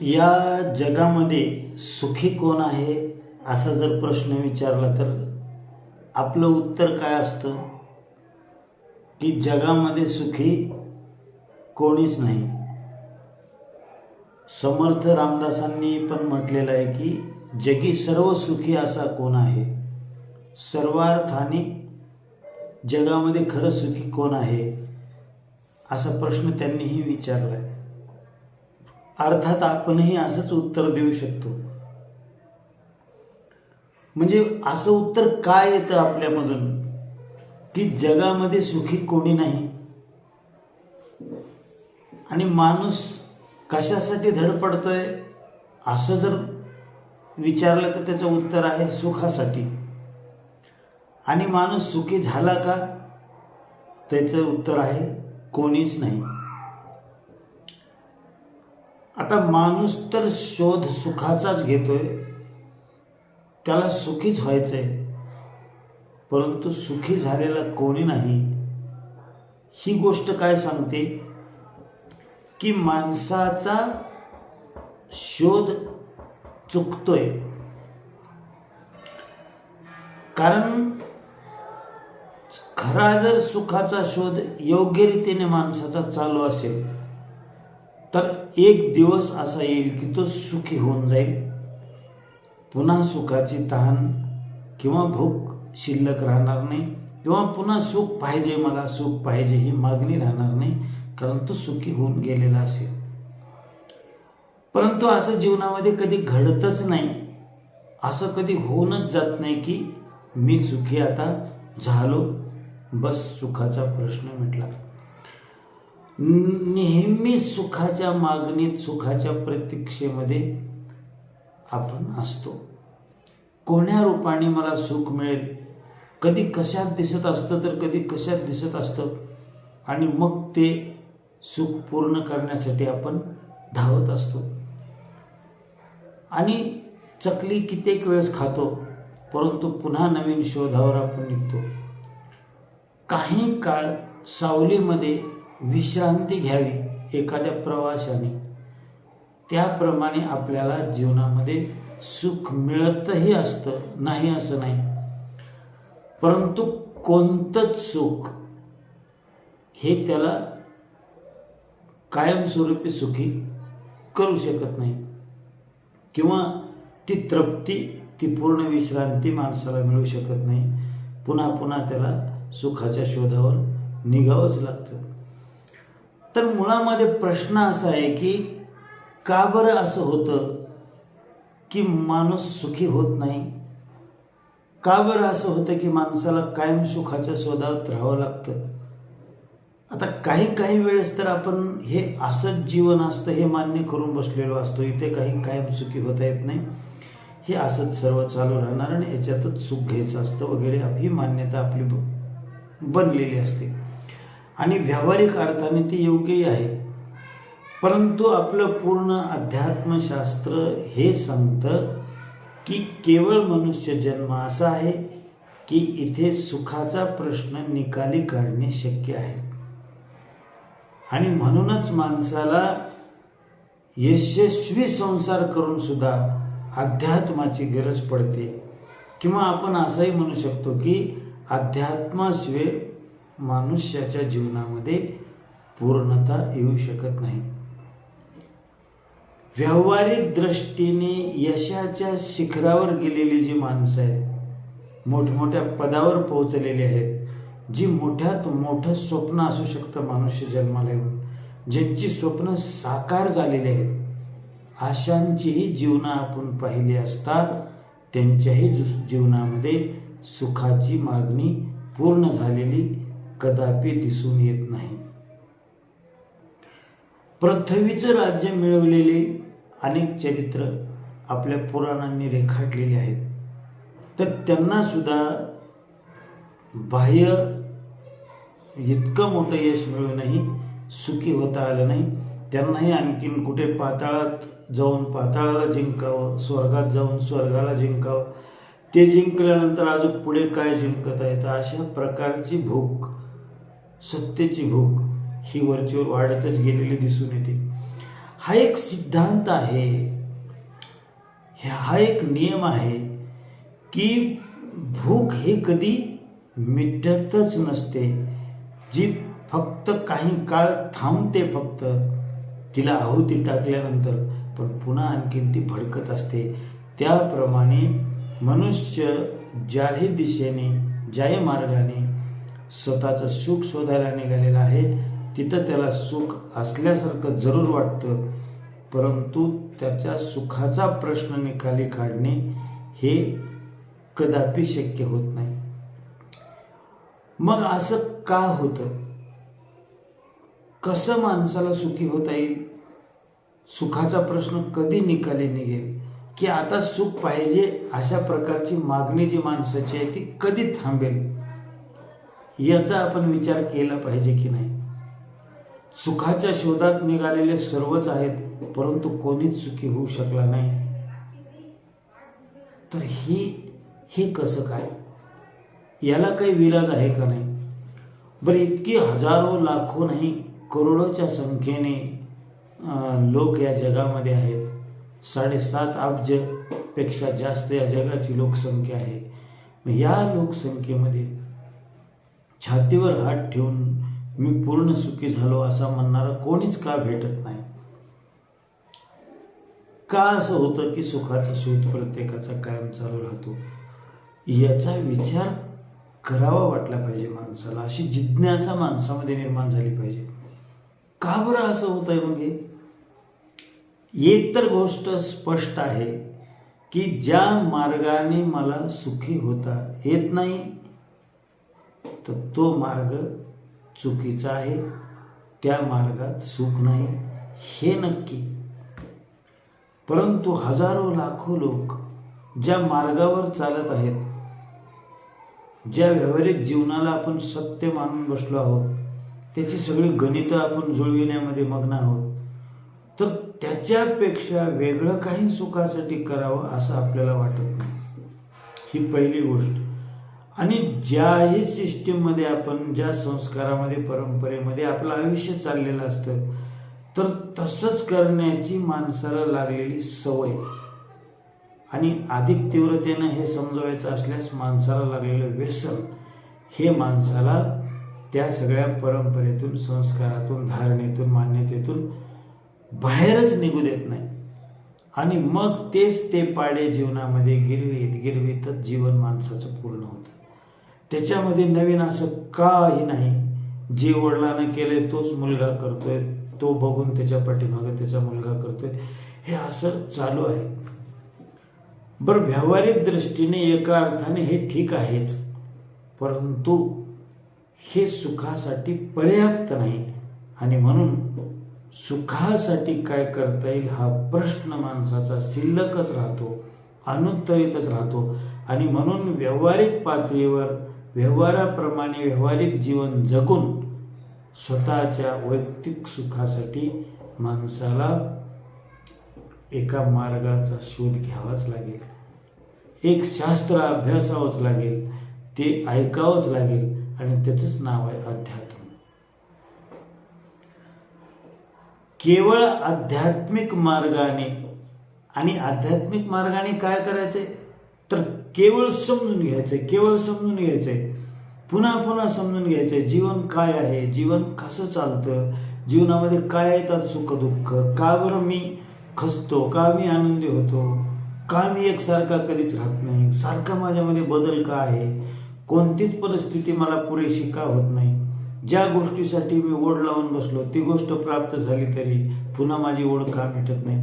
या जगामध्ये सुखी कोण आहे असा जर प्रश्न विचारला तर आपलं उत्तर काय असतं? की जगामध्ये सुखी कोणीच नाही. समर्थ रामदासांनी पण म्हटलेलं आहे की जगी सर्व सुखी असा कोण आहे? सर्वार्थाने जगामध्ये खरं सुखी कोण आहे? असा प्रश्न त्यांनीही विचारला आहे अर्थात आपणही असंच उत्तर देऊ शकतो. म्हणजे असं उत्तर काय येतं आपल्यामधून? की जगामध्ये सुखी कोणी नाही. आणि माणूस कशासाठी धडपडतोय असं जर विचारलं तर त्याचं उत्तर आहे सुखासाठी. आणि माणूस सुखी झाला का? त्याचं उत्तर आहे कोणीच नाही. आता माणूस तर शोध सुखाचाच घेतोय. त्याला सुखीच व्हायचंय. परंतु सुखी झालेला कोणी नाही. ही गोष्ट काय सांगते? की माणसाचा शोध चुकतोय. कारण खरा जर सुखाचा शोध योग्य रीतीने माणसाचा चालू असेल तर एक दिवस असा येईल की तो सुखी होऊन जाईल. पुन्हा सुखाची तहान किंवा भूक शिल्लक राहणार नाही. किंवा पुन्हा सुख पाहिजे मला सुख पाहिजे ही मागणी राहणार नाही कारण तो सुखी होऊन गेलेला असेल. परंतु असं जीवनामध्ये कधी घडतच नाही. असं कधी होऊनच जात नाही की मी सुखी आता झालो. बस सुखाचा प्रश्न मिटला. नेहमी सुखाच्या मागणीत सुखाच्या प्रतीक्षेमध्ये आपण असतो. कोण्या रूपाने मला सुख मिळेल? कधी कशात दिसत असतं तर कधी कशात दिसत असतं? आणि मग ते सुख पूर्ण करण्यासाठी आपण धावत असतो. आणि चकली कित्येक वेळेस खातो परंतु पुन्हा नवीन शोधावर आपण निघतो. काही काळ सावलीमध्ये विश्रांती घ्यावी एखाद्या प्रवाशाने. त्याप्रमाणे आपल्याला जीवनामध्ये सुख मिळतही असतं नाही असं नाही. परंतु कोणतंच सुख हे त्याला कायमस्वरूपी सुखी करू शकत नाही. किंवा ती तृप्ती ती पूर्ण विश्रांती माणसाला मिळू शकत नाही. पुन्हा पुन्हा त्याला सुखाच्या शोधावर निघावंच लागतं. तर मुळामध्ये प्रश्न असा आहे की का बरं असं होतं की माणूस सुखी होत नाही? का बरं असं होतं की माणसाला कायम सुखाच्या शोधात राहावं लागतं? आता काही काही वेळेस तर आपण हे असंच जीवन असतं हे मान्य करून बसलेलो असतो इथे काही कायम सुखी होता येत नाही. हे असंच सर्व चालू राहणार आणि याच्यातच सुख घ्यायचं असतं वगैरे ही मान्यता आपली बनलेली असते. आणि व्यावहारिक अर्थाने ते योग्यही आहे. परंतु आपलं पूर्ण अध्यात्मशास्त्र हे सांगतं की केवळ मनुष्य जन्म असा आहे की इथे सुखाचा प्रश्न निकाली काढणे शक्य आहे. आणि म्हणूनच माणसाला यशस्वी संसार करून सुद्धा अध्यात्माची गरज पडते. किंवा आपण असंही म्हणू शकतो की अध्यात्माशिवाय मनुष्याच्या जीवनामध्ये पूर्णता येऊ शकत नाही. व्यावहारिक दृष्टीने यशाच्या शिखरावर गेलेली जी माणसं आहेत मोठमोठ्या पदावर पोहोचलेली आहेत जी मोठ्यात मोठं स्वप्न असू शकतं मनुष्य जन्माला येऊन ज्यांची स्वप्न साकार झालेली आहेत अशांचीही जीवनं आपण पाहिली असता त्यांच्याही जीवनामध्ये सुखाची मागणी पूर्ण झालेली कदापि दिसून येत नाही. पृथ्वीचं राज्य मिळवलेले अनेक चरित्र आपल्या पुराणांनी रेखाटलेली आहेत. तर त्यांना सुद्धा बाह्य इतकं मोठं यश मिळूनही सुखी होता आलं नाही. त्यांनाही आणखीन कुठे पाताळात जाऊन पाताळाला जिंकावं स्वर्गात जाऊन स्वर्गाला जिंकावं ते जिंकल्यानंतर अजून पुढे काय जिंकत आहेत अशा प्रकारची भूक सत्तेची भूक ही वरचीवर वाढतच गेलेली दिसून येते. हा एक सिद्धांत आहे. हा एक नियम आहे की भूक ही कधी मिटतच नसते. जी फक्त काही काळ थांबते फक्त तिला आहुती टाकल्यानंतर पण पुन्हा आणखीन ती भडकत असते. त्याप्रमाणे मनुष्य ज्याही दिशेने ज्याही मार्गाने स्वतःचं सुख शोधायला निघालेलं आहे. तिथं त्याला सुख असल्यासारखं जरूर वाटतं. परंतु त्याच्या सुखाचा प्रश्न निकाली काढणे हे कदापि शक्य होत नाही. मग असं का होतं? कसं माणसाला सुखी होता येईल? सुखाचा प्रश्न कधी निकाली निघेल? की आता सुख पाहिजे अशा प्रकारची मागणी जी माणसाची आहे ती कधी थांबेल? याचा आपण विचार केला पाहिजे की नाही? सुखाच्या शोधात निघालेले सर्वच आहेत परंतु कोणीच सुखी होऊ शकला नाही. तर ही हे कसं काय? याला काही विलाज आहे का नाही? बरं इतकी हजारो लाखो नाही करोडोच्या संख्येने लोक या जगामध्ये आहेत. साडेसात अब्जपेक्षा जास्त या जगाची लोकसंख्या आहे. मग या लोकसंख्येमध्ये छातीवर हात ठेवून मी पूर्ण सुखी झालो असा म्हणणारा कोणीच का भेटत नाही? का असं होतं की सुखाचा शोध प्रत्येकाचा कायम चालू राहतो? याचा विचार करावा वाटला पाहिजे माणसाला. अशी जिज्ञासा माणसामध्ये निर्माण झाली पाहिजे. का बरं असं होत आहे मग एक तर गोष्ट स्पष्ट आहे की ज्या मार्गाने मला सुखी होता येत नाही तर तो मार्ग चुकीचा आहे. त्या मार्गात सुख नाही. हे नक्की. परंतु हजारो लाखो लोक ज्या मार्गावर चालत आहेत ज्या व्यावहारिक जीवनाला आपण सत्य मानून बसलो आहोत त्याची सगळी गणितं आपण जुळविण्यामध्ये मग्न आहोत तर त्याच्यापेक्षा वेगळं काही सुखासाठी करावं असं आपल्याला वाटत नाही. ही पहिली गोष्ट. आणि ज्याही सिस्टीममध्ये आपण ज्या संस्कारामध्ये परंपरेमध्ये आपलं आयुष्य चाललेलं असतं तर तसंच करण्याची माणसाला लागलेली सवय. आणि अधिक तीव्रतेनं हे समजवायचं असल्यास माणसाला लागलेलं व्यसन हे माणसाला त्या सगळ्या परंपरेतून संस्कारातून धारणेतून मान्यतेतून बाहेरच निघू देत नाही. आणि मग तेच ते पाडे जीवनामध्ये गिरवीत गिरवीतच जीवन माणसाचं पूर्ण होतं. त्याच्यामध्ये नवीन असं काही नाही. जे वडिलांना केलंय तोच मुलगा करतोय तो बघून त्याच्या पाठीमागे त्याचा मुलगा करतोय. हे असं चालू आहे. बरं व्यावहारिक दृष्टीने एका अर्थाने हे ठीक आहेच. परंतु हे सुखासाठी पर्याप्त नाही. आणि म्हणून सुखासाठी काय करता येईल हा प्रश्न माणसाचा शिल्लकच राहतो अनुत्तरितच राहतो. आणि म्हणून व्यावहारिक पातळीवर व्यवहाराप्रमाणे व्यावहारिक जीवन जगून स्वतःच्या वैयक्तिक सुखासाठी माणसाला एका मार्गाचा शोध घ्यावाच लागेल. एक शास्त्र अभ्यासावंच लागेल ते ऐकावंच लागेल आणि त्याचंच नाव आहे अध्यात्म. केवळ आध्यात्मिक मार्गाने आणि आध्यात्मिक मार्गाने काय करायचे तर केवळ समजून घ्यायचंय केवळ समजून घ्यायचंय. पुन्हा पुन्हा समजून घ्यायचंय जीवन काय आहे जीवन कसं चालतं जीवनामध्ये काय येतात सुख दुःख का बरं मी खसतो का मी आनंदी होतो का मी एकसारखा कधीच राहत नाही सारखा माझ्यामध्ये बदल का आहे कोणतीच परिस्थिती मला पुरेशी का होत नाही. ज्या गोष्टीसाठी मी ओढ लावून बसलो ती गोष्ट प्राप्त झाली तरी पुन्हा माझी ओढ का मिटत नाही?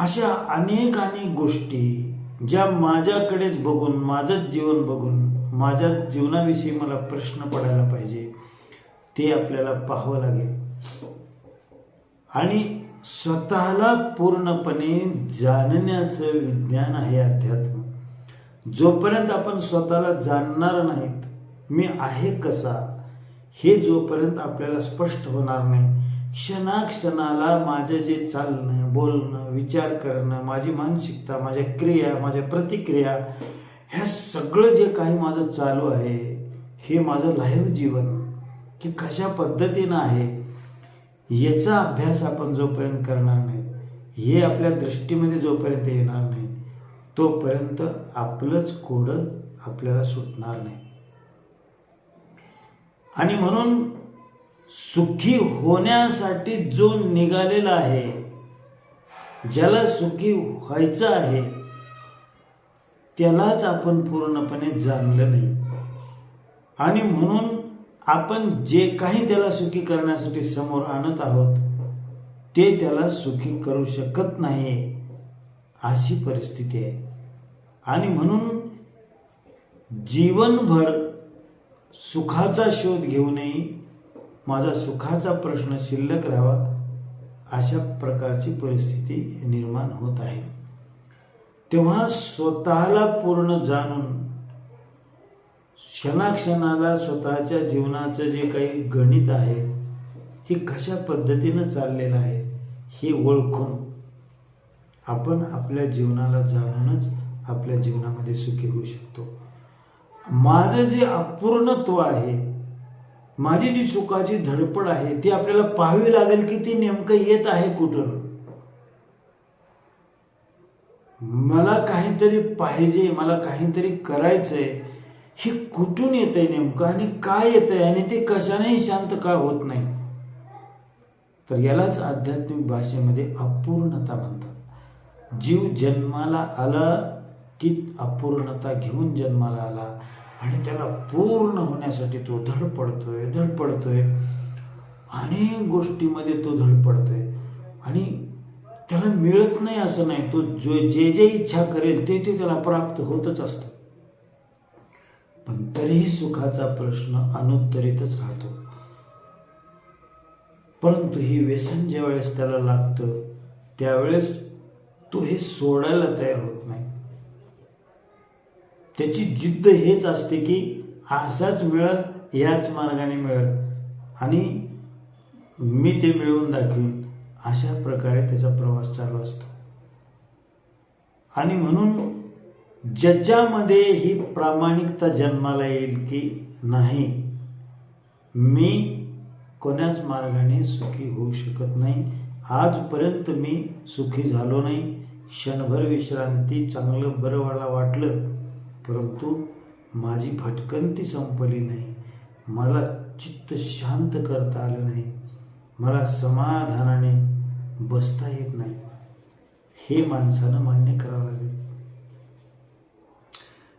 अशा अनेक अनेक गोष्टी ज्या माझ्याकडेच बघून माझंच जीवन बघून माझ्या जीवनाविषयी मला प्रश्न पडायला पाहिजे ते आपल्याला पाहावं लागेल. आणि स्वतःला पूर्णपणे जाणण्याचं विज्ञान आहे अध्यात्म. जोपर्यंत आपण स्वतःला जाणणार नाहीत मी आहे कसा हे जोपर्यंत आपल्याला स्पष्ट होणार नाही क्षणाक्षणाला माझं जे चालणं बोलणं विचार करणं माझी मानसिकता माझ्या क्रिया माझ्या प्रतिक्रिया ह्या सगळं जे काही माझं चालू आहे हे माझं लाईव्ह जीवन की कशा पद्धतीनं आहे याचा अभ्यास आपण जोपर्यंत करणार नाही हे आपल्या दृष्टीमध्ये जोपर्यंत येणार नाही तोपर्यंत आपलंच कोडं आपल्याला सुटणार नाही. आणि म्हणून सुखी होण्यासाठी जो निघालेला आहे ज्याला सुखी व्हायचं आहे त्यालाच आपण पूर्णपणे जाणलं नाही. आणि म्हणून आपण जे काही त्याला सुखी करण्यासाठी समोर आणत आहोत ते त्याला सुखी करू शकत नाही अशी परिस्थिती आहे. आणि म्हणून जीवनभर सुखाचा शोध घेऊनही माझा सुखाचा प्रश्न शिल्लक राहावा अशा प्रकारची परिस्थिती निर्माण होत आहे. तेव्हा स्वतःला पूर्ण जाणून क्षणाक्षणाला स्वतःच्या जीवनाचं जे काही गणित आहे हे कशा पद्धतीनं चाललेलं आहे हे ओळखून आपण आपल्या जीवनाला जाणूनच आपल्या जीवनामध्ये सुखी होऊ शकतो. माझं जे अपूर्णत्व आहे माझी जी सुखाची धडपड आहे ती आपल्याला पाहावी लागेल की ती नेमकं येत आहे कुठून? मला काहीतरी पाहिजे मला काहीतरी करायचंय. हे कुठून येत आहे नेमकं आणि काय येत आहे आणि ते कशानेही शांत का होत नाही? तर यालाच आध्यात्मिक भाषेमध्ये अपूर्णता म्हणतात. जीव जन्माला आला की अपूर्णता घेऊन जन्माला आला. आणि त्याला पूर्ण होण्यासाठी तो धडपडतोय धडपडतोय अनेक गोष्टीमध्ये तो धडपडतोय आणि त्याला मिळत नाही असं नाही. तो जो जे जे इच्छा करेल ते ते त्याला प्राप्त होतच असतं. पण तरीही सुखाचा प्रश्न अनुत्तरितच राहतो. परंतु हे व्यसन ज्यावेळेस त्याला लागतं त्यावेळेस तो हे सोडायला तयार होत नाही. त्याची जिद्द हेच असते की असाच मिळत याच मार्गाने मिळत. आणि मी ते मिळवून दाखवीन अशा प्रकारे त्याचा प्रवास चालू असतो. आणि म्हणून ज्याच्यामध्ये ही प्रामाणिकता जन्माला येईल की नाही मी कोण्याच मार्गाने सुखी होऊ शकत नाही. आजपर्यंत मी सुखी झालो नाही. क्षणभर विश्रांती चांगलं बरं मला वाटलं परंतु माझी भटकंती संपली नाही. मला चित्त शांत करता आलं नाही. मला समाधानाने बसता येत नाही. हे माणसानं मान्य करावं लागेल.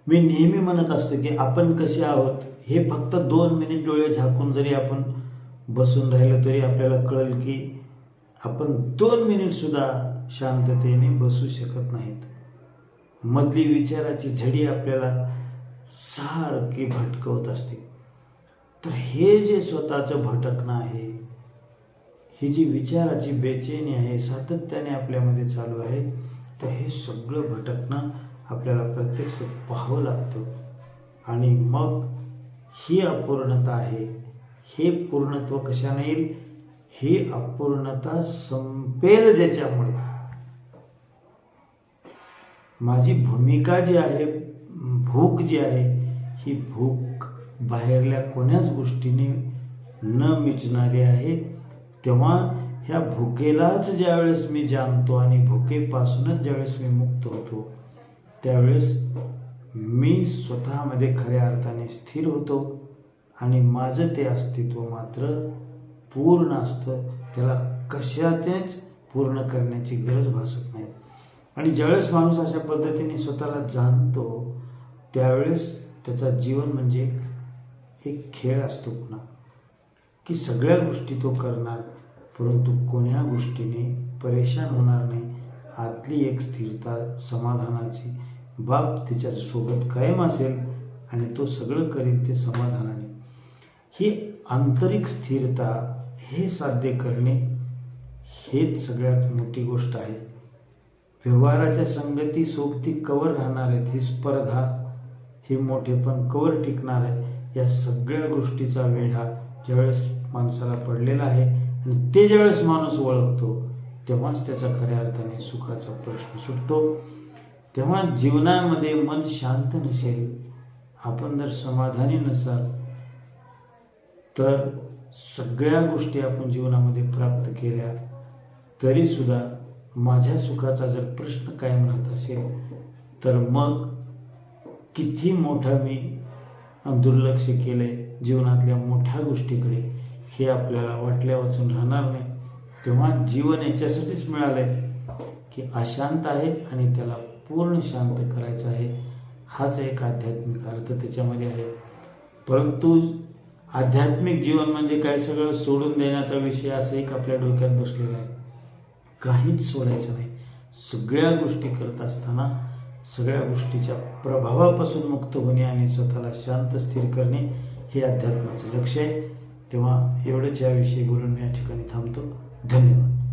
मी नेहमी म्हणत असतो की आपण कसे आहोत हे फक्त दोन मिनिट डोळे झाकून जरी आपण बसून राहिलं तरी आपल्याला कळेल की आपण दोन मिनिटसुद्धा शांततेने बसू शकत नाहीत. मधली विचाराची झडी आपल्याला सारखी भटकवत असते. तर हे जे स्वतःचं भटकणं आहे ही जी विचाराची बेचैनी आहे सातत्याने आपल्यामध्ये चालू आहे तर हे सगळं भटकणं आपल्याला प्रत्यक्ष पाहावं लागतं. आणि मग ही अपूर्णता आहे हे पूर्णत्व कशाने येईल? ही अपूर्णता संपेल ज्याच्यामुळे. माझी भूमिका जी आहे भूक जी आहे ही भूक बाहेरल्या कोण्याच गोष्टीने न मिचणारी आहे. तेव्हा ह्या भुकेलाच ज्यावेळेस मी जाणतो आणि भुकेपासूनच ज्यावेळेस मी मुक्त होतो त्यावेळेस मी स्वतःमध्ये खऱ्या अर्थाने स्थिर होतो आणि माझं ते अस्तित्व मात्र पूर्ण असतं. त्याला कशातेच पूर्ण करण्याची गरज भासत नाही. आणि ज्यावेळेस माणूस अशा पद्धतीने स्वतःला जाणतो त्यावेळेस त्याचा जीवन म्हणजे एक खेळ असतो पुन्हा. की सगळ्या गोष्टी तो करणार परंतु कोण्या गोष्टीने परेशान होणार नाही आतली एक स्थिरता समाधानाची बाब त्याच्यासोबत कायम असेल आणि तो सगळं करेल ते समाधानाने. ही आंतरिक स्थिरता हे साध्य करणे हेच सगळ्यात मोठी गोष्ट आहे. व्यवहाराच्या संगती सोबती कवर राहणार आहेत. ही स्पर्धा हे मोठेपण कवर टिकणार आहे. या सगळ्या गोष्टीचा वेढा ज्यावेळेस माणसाला पडलेला आहे आणि ते ज्यावेळेस माणूस ओळखतो तेव्हाच त्याचा खऱ्या अर्थाने सुखाचा प्रश्न सुटतो. तेव्हा जीवनामध्ये मन शांत नसेल आपण जर समाधानी नसाल तर सगळ्या गोष्टी आपण जीवनामध्ये प्राप्त केल्या तरीसुद्धा माझ्या सुखाचा जर प्रश्न कायम राहत असेल तर मग किती मोठा मी दुर्लक्ष केले जीवनातल्या मोठ्या गोष्टीकडे हे आपल्याला वाटल्या वाचून राहणार नाही. तेव्हा जीवन याच्यासाठीच मिळालं आहे की अशांत आहे आणि त्याला पूर्ण शांत करायचं आहे. हाच एक आध्यात्मिक अर्थ त्याच्यामध्ये आहे. परंतु आध्यात्मिक जीवन म्हणजे काय? सगळं सोडून देण्याचा विषय असं एक आपल्या डोक्यात बसलेला आहे. काहीच सोडायचं नाही. सगळ्या गोष्टी करत असताना सगळ्या गोष्टीच्या प्रभावापासून मुक्त होणे आणि स्वतःला शांत स्थिर करणे हे अध्यात्माचं लक्ष आहे. तेव्हा एवढंच याविषयी बोलून मी या ठिकाणी थांबतो. धन्यवाद.